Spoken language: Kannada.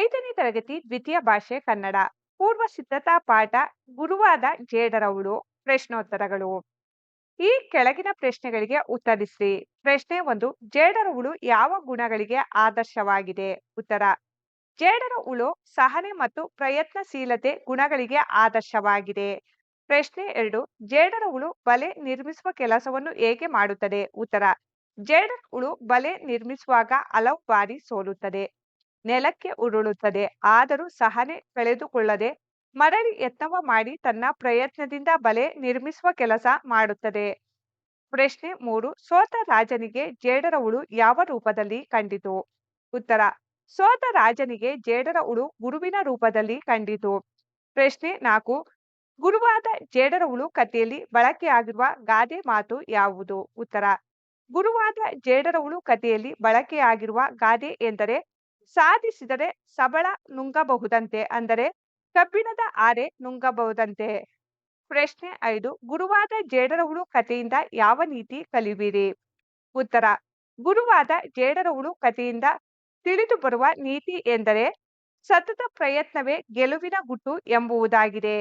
ಐದನೇ ತರಗತಿ ದ್ವಿತೀಯ ಭಾಷೆ ಕನ್ನಡ. ಪೂರ್ವ ಸಿದ್ಧತಾ ಪಾಠ ಗುರುವಾದ ಜೇಡರವಳು ಪ್ರಶ್ನೋತ್ತರಗಳು. ಈ ಕೆಳಗಿನ ಪ್ರಶ್ನೆಗಳಿಗೆ ಉತ್ತರಿಸಿ. ಪ್ರಶ್ನೆ ಒಂದು ಜೇಡರಹುಳು ಯಾವ ಗುಣಗಳಿಗೆ ಆದರ್ಶವಾಗಿದೆ? ಉತ್ತರ ಜೇಡರ ಹುಳು ಸಹನೆ ಮತ್ತು ಪ್ರಯತ್ನಶೀಲತೆ ಗುಣಗಳಿಗೆ ಆದರ್ಶವಾಗಿದೆ. ಪ್ರಶ್ನೆ ಎರಡು ಜೇಡರ ಹುಳು ಬಲೆ ನಿರ್ಮಿಸುವ ಕೆಲಸವನ್ನು ಹೇಗೆ ಮಾಡುತ್ತದೆ? ಉತ್ತರ ಜೇಡರ ಹುಳು ಬಲೆ ನಿರ್ಮಿಸುವಾಗ ಹಲವು ಬಾರಿ ಸೋಲುತ್ತದೆ. ನೆಲಕ್ಕೆ ಉರುಳುತ್ತದೆ. ಆದರೂ ಸಹನೆ ಕಳೆದುಕೊಳ್ಳದೆ ಮರಳಿ ಯತ್ನವ ಮಾಡಿ ತನ್ನ ಪ್ರಯತ್ನದಿಂದ ಬಲೆ ನಿರ್ಮಿಸುವ ಕೆಲಸ ಮಾಡುತ್ತದೆ. ಪ್ರಶ್ನೆ ಮೂರು, ಸೋತ ರಾಜನಿಗೆ ಜೇಡರ ಹುಳು ಯಾವ ರೂಪದಲ್ಲಿ ಕಂಡಿತು? ಉತ್ತರ, ಸೋತ ರಾಜನಿಗೆ ಜೇಡರ ಹುಳು ಗುರುವಿನ ರೂಪದಲ್ಲಿ ಕಂಡಿತು. ಪ್ರಶ್ನೆ ನಾಲ್ಕು, ಗುರುವಾದ ಜೇಡರ ಹುಳು ಕಥೆಯಲ್ಲಿ ಬಳಕೆಯಾಗಿರುವ ಗಾದೆ ಮಾತು ಯಾವುದು? ಉತ್ತರ, ಗುರುವಾದ ಜೇಡರ ಉಳು ಕಥೆಯಲ್ಲಿ ಬಳಕೆಯಾಗಿರುವ ಗಾದೆ ಎಂದರೆ ಸಾಧಿಸಿದರೆ ಸಬಳ ನುಂಗಬಹುದಂತೆ ಅಂದರೆ ಕಬ್ಬಿಣದ ಆರೆ ನುಂಗಬಹುದಂತೆ. ಪ್ರಶ್ನೆ ಐದು, ಗುರುವಾದ ಜೇಡರಹುಳು ಕಥೆಯಿಂದ ಯಾವ ನೀತಿ ಕಲಿಯುವಿರಿ ಉತ್ತರ, ಗುರುವಾದ ಜೇಡರಹುಳು ಕಥೆಯಿಂದ ತಿಳಿದು ಬರುವ ನೀತಿ ಎಂದರೆ ಸತತ ಪ್ರಯತ್ನವೇ ಗೆಲುವಿನ ಗುಟ್ಟು ಎಂಬುವುದಾಗಿದೆ.